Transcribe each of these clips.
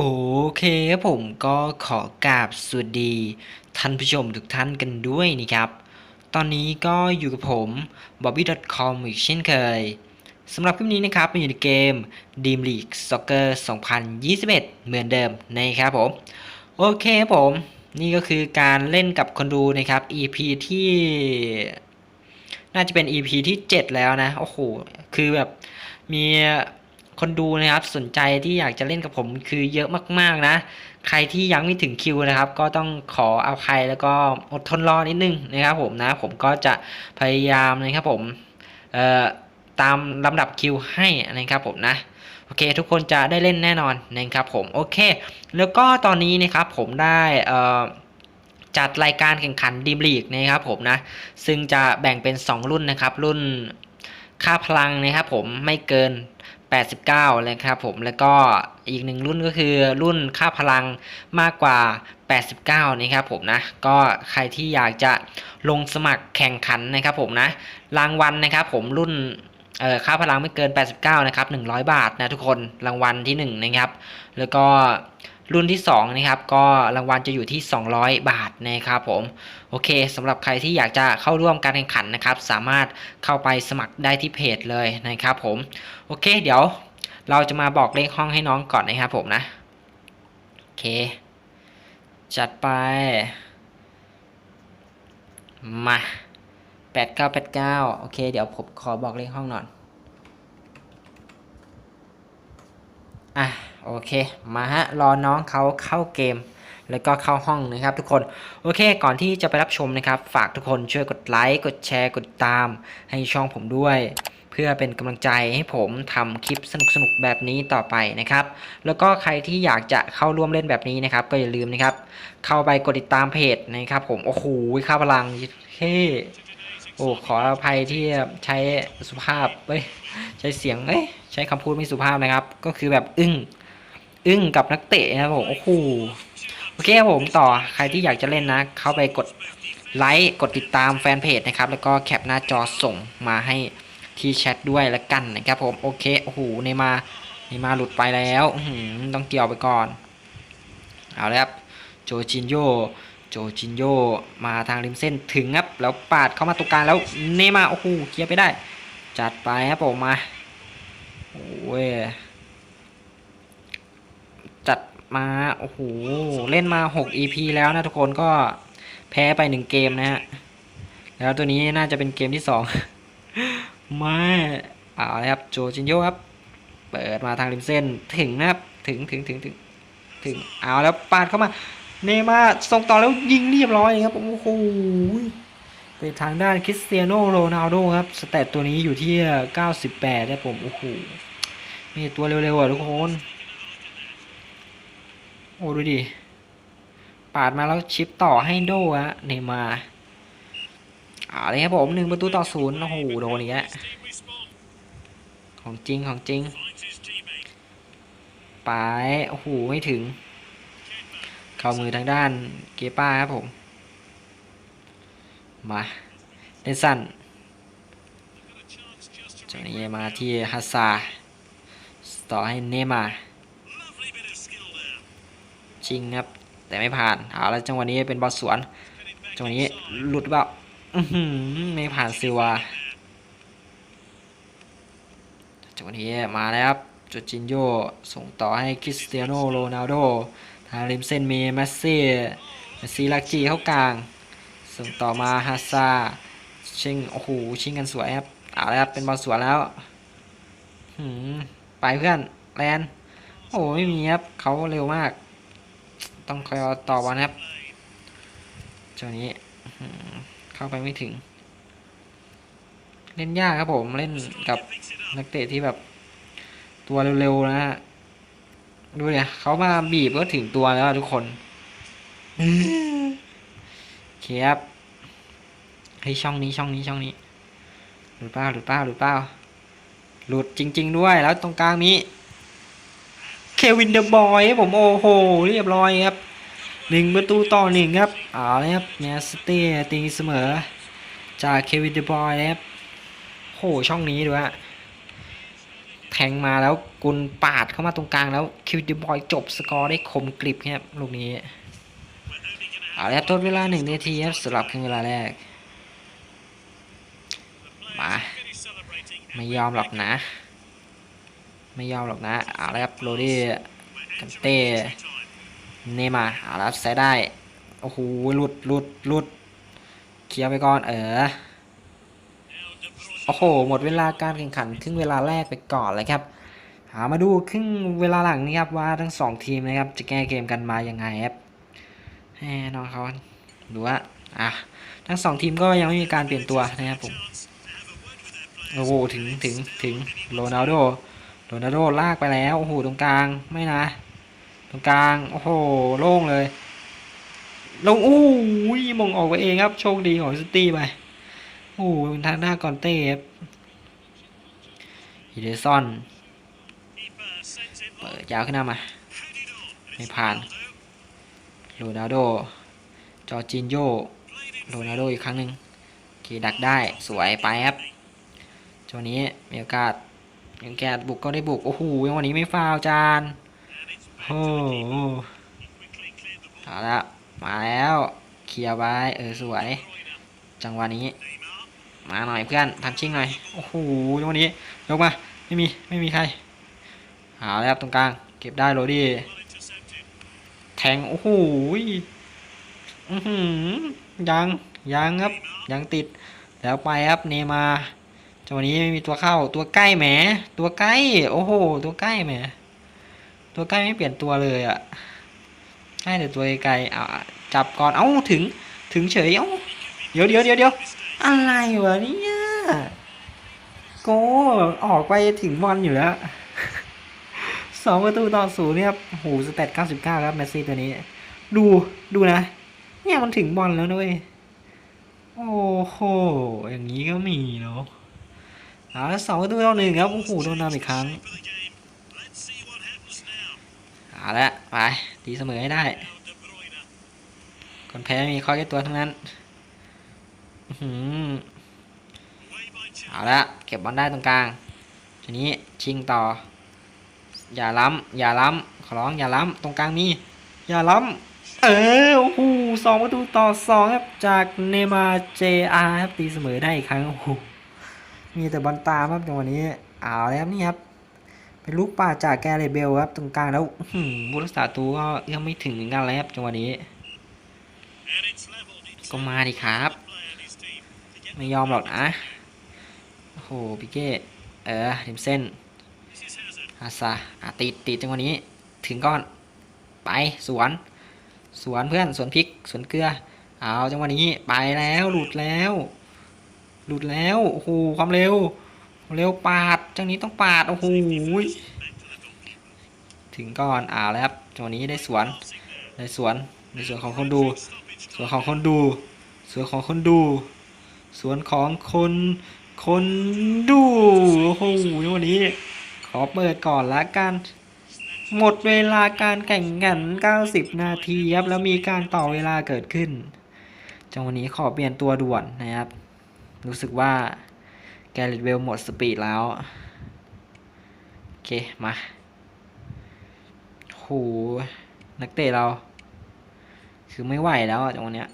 โอเคครับผมก็ขอกราบสวัสดี ท่านผู้ชมทุกท่านกันด้วยนะครับ ตอนนี้ก็อยู่กับผม bobby.com อีกเช่นเคยสำหรับคลิปนี้นะครับมาอยู่ในเกม Dream League Soccer 2021 เหมือนเดิมนะครับผม โอเคครับผม นี่ก็คือการเล่นกับคนดูนะครับ EP ที่ น่าจะเป็น EP ที่ 7 แล้วนะ โอ้โห คือแบบมี คนดูนะครับสนใจที่อยากจะเล่นกับผมคือเยอะมากๆนะ ใครที่ยังไม่ถึงคิวนะครับ ก็ต้องขอเอาใครแล้วก็อดทนรอนิดนึงนะครับผมนะ ผมก็จะพยายามนะครับผมตามลำดับคิวให้นะครับผมนะโอเค ทุกคนจะได้เล่นแน่นอนนะครับผมโอเค แล้วก็ตอนนี้นะครับผมได้จัดรายการแข่งขันดีมลีกนะครับผมนะ ซึ่งจะแบ่งเป็น 2 รุ่นนะครับ รุ่นค่าพลังนะครับผมไม่เกิน 89เลยครับผมแล้วก็อีกหนึ่งรุ่นก็คือรุ่นค่าพลังมากกว่า 89 นะครับผมนะ ก็ใครที่อยากจะลงสมัครแข่งขันนะครับผมนะ รางวัลนะครับผมรุ่นเอ่อค่าพลังไม่เกิน 89 นะครับ 100 บาทนะทุกคนรางวัลที่ 1 นะครับ แล้วก็ รุ่นที่2นะครับก็รางวัลจะอยู่ที่ 200 บาทนะครับผมโอเคสำหรับใครที่อยากจะเข้าร่วมการแข่งขันนะครับ สามารถเข้าไปสมัครได้ที่เพจเลยนะครับผมโอเค เดี๋ยวเราจะมาบอกเลขห้องให้น้องก่อนนะครับผมนะโอเค จัดไป มา8989โอเค เดี๋ยวผมขอบอกเลขห้องหน่อยอะ โอเค มาฮะ รอน้องเขาเข้าเกม แล้วก็เข้าห้องนะครับทุกคน โอเค ก่อนที่จะไปรับชมนะครับ ฝากทุกคนช่วยกดไลค์ กดแชร์ กดตาม ให้ช่องผมด้วย เพื่อเป็นกำลังใจให้ผมทำคลิปสนุกๆแบบนี้ต่อไปนะครับ แล้วก็ใครที่อยากจะเข้าร่วมเล่นแบบนี้นะครับ ก็อย่าลืมนะครับ เข้าไปกดติดตามเพจนะครับ ผม โอ้โหข้าพลังเฮ้โอ้ขออภัยที่ใช้สุภาพเอ้ยใช้เสียงเอ้ยใช้คำพูดไม่สุภาพนะครับ ก็คือแบบอึ้ง อึ้งกับนักเตะนะครับผมโอ้โหโอเคครับผมต่อใครที่อยากจะเล่นนะ เข้าไปกดไลค์กดติดตามแฟนเพจนะครับ แล้วก็แคปหน้าจอส่งมาให้ที่แชทด้วยละกันนะครับผมโอเคโอ้โหเนมาเนมาหลุดไปแล้วต้องเกี่ยวไปก่อน เอาแล้วครับโจจินโยโจจินโยมาทางริมเส้นถึงครับแล้วปาดเข้ามาตรงกลางแล้วเนมาโอ้โหเคลียร์ไปได้ จัดไปครับผมมาโอ้ย มาโอ้โหเล่นมา6 EP แล้วนะทุกคนก็แพ้ไป 1 เกมนะฮะแล้วตัวนี้น่าจะเป็นเกมที่ 2 ไม่เอาเลยครับโจจินโยครับ เปิดมาทางริมเส้นถึงนะครับถึงถึงถึงถึงถึงเอาแล้วปาดเข้ามา เนมาส่งต่อแล้วยิงเรียบร้อยเลยครับโอ้โหไปทางด้านคริสเตียโนโรนัลโดครับสเตตตัวนี้อยู่ที่ 98นะผมโอ้โหมีตัวเร็วๆอะทุกคน โอ้ดูดิ ปาดมาแล้วชิปต่อให้โดฮะเนมาอาเลยครับผมหนึ่งประตูต่อศูนย์โอ้โหโดนอีกแล้วของจริงของจริงไปโอ้โหไม่ถึง เข้ามือทางด้านเกป้าครับผม มาเดนสันจากนี้มาที่ฮัสซาต่อให้เนมา ชิงครับ แต่ไม่ผ่านเอาแล้วจังหวะนี้เป็นบอลสวนจังหวะนี้หลุดเปล่าอื้อหือไม่ผ่านซิวาจังหวะนี้มาแล้วครับจูจินโยส่งต่อให้คริสเตียโนโรนัลโดทางริมเส้นมีเมสซี่เมสซี่ลักจีเข้ากลาง ส่งต่อมาฮาซาชิงโอ้โหชิงกันสวยครับเอาแล้วครับเป็นบอลสวนแล้วไปเพื่อนแลนโอ้ไม่มีครับเขาเร็วมาก ต้องคอยเอาต่อบอลนครับเจ้านี้เข้าไปไม่ถึง เล่นยากครับผมเล่นกับนักเตะที่แบบ ตัวเร็วๆนะฮะดูเนี่ยเขามาบีบก็ถึงตัวแล้วทุกคนเคครับเฮ้ช่องนี้ช่องนี้ช่องนี้หลุดเป้าหลุดเป้าหลุดเป้าหลุดจริง ๆ ด้วยแล้วตรงกลางนี้ เควินเดอะบอยครับผมโอ้โห เรียบร้อยครับหนึ่งประตูต่อหนึ่งครับเอาเลยครับแมนสเตย์ตีเสมอ จากเควินเดอะบอยครับโหช่องนี้ดูฮะแทงมาแล้วกุลปาดเข้ามาตรงกลางแล้วคิวดิบอยจบสกอร์ได้คมกริบครับลูกนี้เอาแล้วทดเวลาหนึ่งนาทีครับสำหรับครึ่งเวลาแรกมาไม่ยอมหรอกนะ ไม่ยอมหรอกนะเอาแล้วครับโรดี้กันเต้เนมาเอาแล้วใส่ได้โอ้โหหลุดหลุดหลุดเคลียร์ไปก่อนเออโอ้โหหมดเวลาการแข่งขันครึ่งเวลาแรกไปก่อนเลยครับหามาดูครึ่งเวลาหลังนี่ครับว่าทั้งสองทีมนะครับจะแก้เกมกันมายังไงครับแน่นอนเขาดูว่าอะทั้งสองทีมก็ยังไม่มีการเปลี่ยนตัวนะครับผมโอ้โหถึงถึงถึงโรนัลโด โรนัลโดลากไปแล้ว โอ้โห ตรงกลาง ไม่นะ ตรงกลาง โอ้โห โล่งเลย ลง อู้ยมงออกไปเองครับ โชคดีของซิตี้ไป โอ้โหทางหน้ากอนเต้ครับฮิเดซอน เปิดยาวขึ้นหน้ามา ไม่ผ่าน โรนัลโด จอจินโย โรนัลโดอีกครั้งหนึ่งโอเคดักได้ สวยไปครับจังนี้มีโอกาส ยังแกบุกก็ได้บุก โอ้โหยังวันนี้ไม่ฟาวจานโอ้โหเอาละมาแล้วเคลียร์ไว้เออสวย จังหวะนี้ มาหน่อยเพื่อนทำชิ่งหน่อยโอ้โหจังวะนี้ยกมาไม่มีไม่มีใครเอาแล้วตรงกลาง เก็บได้โรดี้แทงโอ้โหยังยังครับยังติดแล้วไปครับเนมา จังหวะนี้ไม่มีตัวเข้าตัวใกล้แหม ตัวใกล้ โอ้โห ตัวใกล้แหม ตัวใกล้ไม่เปลี่ยนตัวเลยอะ่ะใกล้แต่ตัวไกลอะจับก่อนเอ้าถึงถึงเฉยเอ้าเดี๋ยวเดี๋ยวเดี๋ยวเดี๋ยวอะไรวะเนี่ยโกออกไปถึงบอลอยู่แล้วสองประตูต่อศูนย์เนี่ยครับโหสเตต99ครับแมสซี่ตัวนี้ ดูดูนะ เนี่ยมันถึงบอลแล้วนะเว้ยโอ้โหอย่างนี้ก็มีเนาะ เอาละสองประตูต่อหนึ่งครับโอ้โหโดนนำอีกครั้งเอาละไปตีเสมอให้ได้ คนแพ้มีข้อแก้ตัวทั้งนั้นเอาละเก็บบอลได้ตรงกลาง ทีนี้ชิงต่อ อย่าล้ำอย่าล้ำขอร้องอย่าล้ำตรงกลางมีอย่าล้ำเออโอ้โหสองประตูต่อสองครับจากเนมาเจอาครับตีเสมอได้อีกครั้งโอ้โห มีแต่บอลตามครับจังหวะนี้เอาแล้วครับนี่ครับ เป็นลูกป่าจากแกเรเบลครับ ตรงกลางแล้วบุรักษาตัวก็ยังไม่ถึงเหมือนกันเลยครับจังหวะนี้ ก็มาดิครับ ไม่ยอมหรอกนะโอ้โหปิเก้เออริมเส้นอาซาอะติดติดจังหวะนี้ ถึงก้อน ไปสวน สวนเพื่อนสวนพริกสวนเกลือ เอาจังหวะนี้ไปแล้วหลุดแล้ว หลุดแล้วโอ้โหความเร็ว เร็วปาดจังนี้ต้องปาดโอ้โหถึงก่อนอ่าแล้วครับจังหวะนี้ได้สวนได้สวนในส่วนของคนดู ส่วนของคนดู ส่วนของคนดู ส่วนของคนคนดูโอ้โหวันนี้ขอเปิดก่อนละกันหมดเวลาการแข่งขัน 90 นาทีครับ แล้วมีการต่อเวลาเกิดขึ้น จังวันนี้ขอเปลี่ยนตัวด่วนนะครับ รู้สึกว่าแกเรตเวลหมดสปีดแล้ว โอเค มาโหนักเตะเรา คือไม่ไหวแล้วจังหวะเนี้ย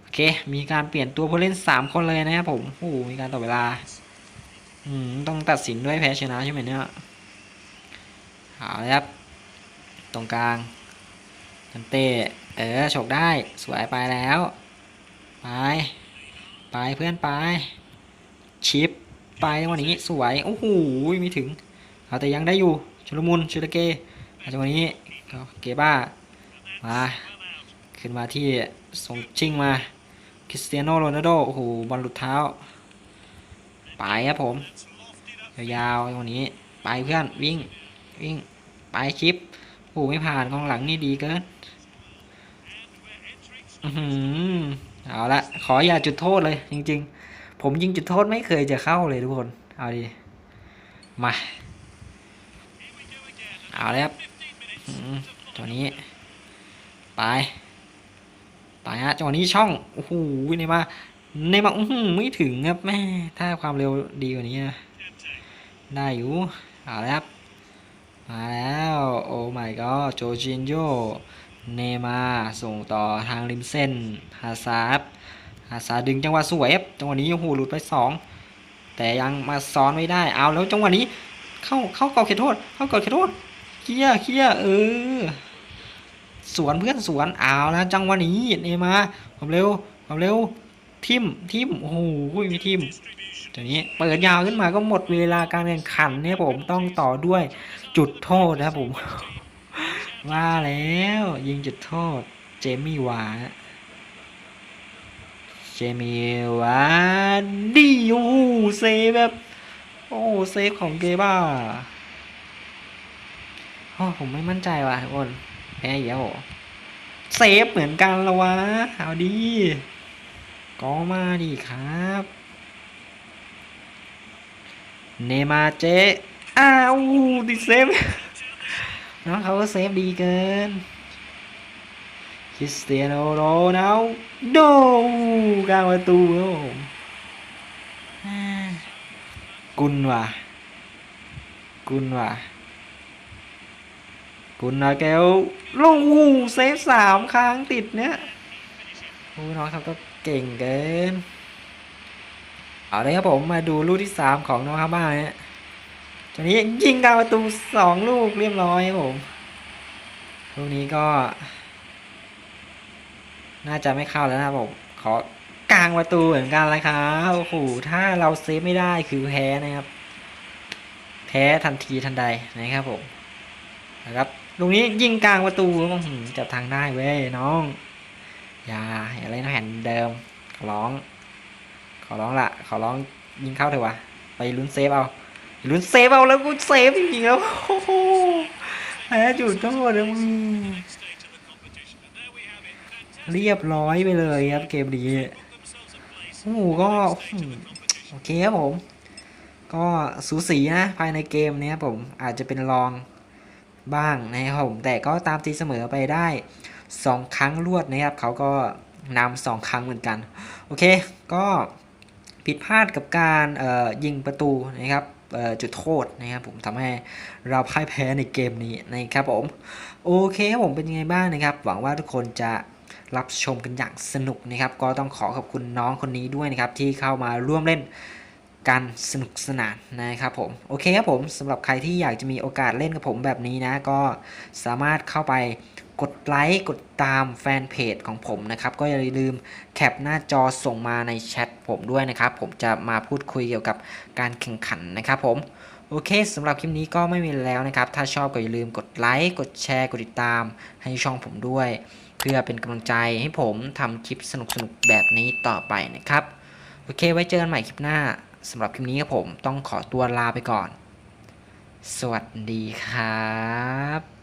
โอเค มีการเปลี่ยนตัวผู้เล่นสามคนเลยนะครับผมโอ้โหมีการต่อเวลา อืม ต้องตัดสินด้วยแพ้ชนะใช่ไหมเนี่ยเอาเลยครับ ตรงกลางกันเต้เออฉกได้ สวยไปแล้ว ไป เพื่อนไปชิปไปจังหวะนี้สวยโอ้โหมีถึงเอาแต่ยังได้อยู่ชุลมุนชุลเกจังหวะนี้เกบ้ามาขึ้นมาที่ส่งชิงมาคริสเตียโนโรนัลโดโอ้โหบอลหลุดเท้า ไปครับผม ยาวๆตรงนี้ ไปเพื่อนวิ่งวิ่งไปคลิปโอ้ไม่ผ่านกองหลังนี่ดีเกินอือหือ เอาละขออย่าจุดโทษเลย จริง ๆ ผมยิงจุดโทษไม่เคยจะเข้าเลยทุกคน เอาดีมาเอาเลยครับตัวนี้ไปไปฮะจังหวะนี้ช่องโอ้โหในมาในมาอื้อหือไม่ถึงครับแม่ถ้าความเร็วดีกว่านี้นะได้อยู่เเอาแล้วครับมาแล้วโอ้ my god โจจินโย เนมาส่งต่อทางริมเส้นฮาซาร์ฮาซาร์ดึงจังหวะสวยจังหวะนี้โอ้โหหลุดไปสองแต่ยังมาซ้อนไม่ได้เอาแล้วจังหวะนี้เข้าเข้ากรอบเขตโทษ เข้ากรอบเขตโทษเคียเคียเออสวนเพื่อนสวนเอาแล้วจังหวะนี้เนมาความเร็วความเร็วทิมทิมโอ้โหมีทิมตัวนี้เปิดยาวขึ้นมาก็หมดเวลาการแข่งขันเนี่ยผมต้องต่อด้วยจุดโทษนะผม ว่าแล้ว ยิงจุดโทษ เจมี่วาเจมี่วาดดีโอ้เซฟแบบ โอ้เซฟของเกบ้าโอ้ผมไม่มั่นใจว่ะทุกคนแพ้อีกแล้วเหเซฟเหมือนกันละวะเอาดีก็มาดีครับ เนมาเจอ้าวติดเซฟ น้องเขาก็เซฟดีเกินคริสเตียโนโรนัลโดกลางประตูครับผมอ่ากุนว่ะ กุนว่ะ กุนนะแกวลงหูเซฟสามครั้งติดเนี้ยโอ้น้องเขาก็เก่งเกิน เอาเลยครับผมมาดูลูกที่สามของน้องครับบ้านเนี่ย ตอนนี้ยิงกลางประตูสองลูกเรียบร้อยครับผมลูกนี้ก็ น่าจะไม่เข้าแล้วนะครับผมขอกลางประตูเหมือนกันเลยครับโอ้โหถ้าเราเซฟไม่ได้คือแพ้นะครับ แพ้ทันทีทันใดนะครับผมนะครับลูกนี้ยิงกลางประตูจับทางได้เว้ยน้อง อย่าอย่าเล่นแผ่นเดิม ขอร้อง ขอร้องละขอร้องยิงเข้าเถอะวะไปลุ้นเซฟเอา ลุ้นเซฟเอาแล้วกูเซฟจริงๆแล้วโอ้โหแพ้จุดโทษแล้วมึงเรียบร้อยไปเลยครับเกมนี้โอ้โหก็โอเคครับผม ก็สูสีนะภายในเกมนี้ยผมอาจจะเป็นรองบ้างนะครับผม แต่ก็ตามตีเสมอไปได้สองครั้งรวดนะครับ เขาก็นำสองครั้งเหมือนกัน โอเค ก็ผิดพลาดกับการยิงประตูนะครับ จุดโทษนะครับผมทำให้เราพ่ายแพ้ในเกมนี้นะครับผมโอเคครับผมเป็นยังไงบ้างนะครับ หวังว่าทุกคนจะรับชมกันอย่างสนุกนะครับ ก็ต้องขอขอบคุณน้องคนนี้ด้วยนะครับ ที่เข้ามาร่วมเล่นกันสนุกสนานนะครับผมโอเคครับผมสำหรับใครที่อยากจะมีโอกาสเล่นกับผมแบบนี้นะ ก็สามารถเข้าไป กดไลค์กดตามแฟนเพจของผมนะครับ ก็อย่าลืมแคปหน้าจอส่งมาในแชทผมด้วยนะครับ ผมจะมาพูดคุยเกี่ยวกับการแข่งขันนะครับผมโอเคสำหรับคลิปนี้ก็ไม่มีแล้วนะครับ ถ้าชอบก็อย่าลืมกดไลค์กดแชร์กดติดตาม ให้ช่องผมด้วย เพื่อเป็นกำลังใจให้ผมทำคลิปสนุกๆแบบนี้ต่อไปนะครับ โอเค ไว้เจอกันใหม่คลิปหน้าสำหรับคลิปนี้ครับผมต้องขอตัวลาไปก่อน สวัสดีครับ